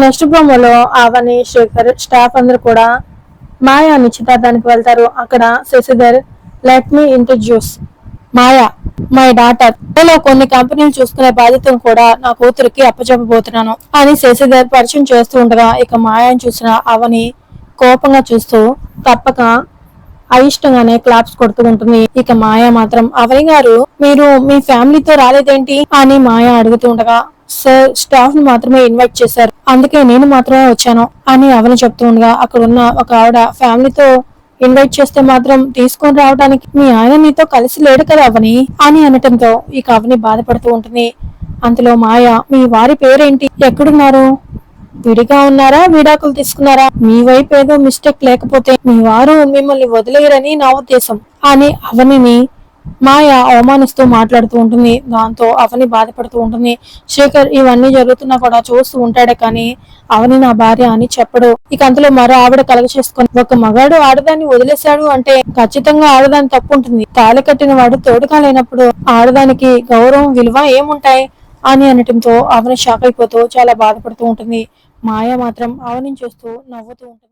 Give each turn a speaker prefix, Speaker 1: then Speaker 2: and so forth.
Speaker 1: Next ప్రోమోలో అవని Shekhar staff అందరు కూడా మాయా నిశ్చితార్థానికి వెళ్తారు. అక్కడ Shashidhar let me introduce Maya my daughter. లో కొన్ని కంపెనీలు చూసుకునే బాధ్యతను కూడా నా కూతురికి అప్పచెప్పబోతున్నాను. అని శశిధర్ పరిచయం చేస్తూ ఉండగా ఇక మాయాని చూసిన అవని కోపంగా చూస్తూ తప్పక అయిష్టంగానే క్లాప్స్ కొడుతూ ఉంటుంది. ఇక మాయ మాత్రం అవని గారు మీరు మీ ఫ్యామిలీతో రాలేదేంటి? అని మాయ అడుగుతూ ఉండగా సార్ స్టాఫ్ని మాత్రమే ఇన్వైట్ చేశారు. అందుకే నేను మాత్రమే వచ్చాను అని అవని చెప్తూ ఉండగా అక్కడ ఉన్న ఒక ఆవిడ ఫ్యామిలీతో ఇన్వైట్ చేస్తే మాత్రం తీసుకొని రావడానికి మీ ఆయన మీతో కలిసి లేడు కదా అవని అని అనటంతో ఇక అవని బాధపడుతూ ఉంటుంది. అంతలో మాయ మీ వారి పేరేంటి? ఎక్కడున్నారు? విడిగా ఉన్నారా? విడాకులు తీసుకున్నారా? మీ వైపు ఏదో మిస్టేక్ లేకపోతే మీ వారు మిమ్మల్ని వదిలేయరని నా ఉద్దేశం అని అవనిని మాయ అవమానిస్తూ మాట్లాడుతూ ఉంటుంది. దాంతో అవని బాధపడుతూ ఉంటుంది. శేఖర్ ఇవన్నీ జరుగుతున్నా కూడా చూస్తూ ఉంటాడే కానీ అవని నా భార్య అని చెప్పడు. ఇక అంతలో మరో ఆవిడ కలగ చేసుకుని ఒక మగాడు ఆడదాన్ని వదిలేశాడు అంటే ఖచ్చితంగా ఆడదాని తప్పు ఉంటుంది. తాళి కట్టిన వాడు తోడుగా లేనప్పుడు ఆడదానికి గౌరవం విలువ ఏముంటాయి? అని అనటంతో అవని షాక్ అయిపోతూ చాలా బాధపడుతూ ఉంటుంది. మాయ మాత్రం అవని చూస్తూ నవ్వుతూ ఉంటుంది.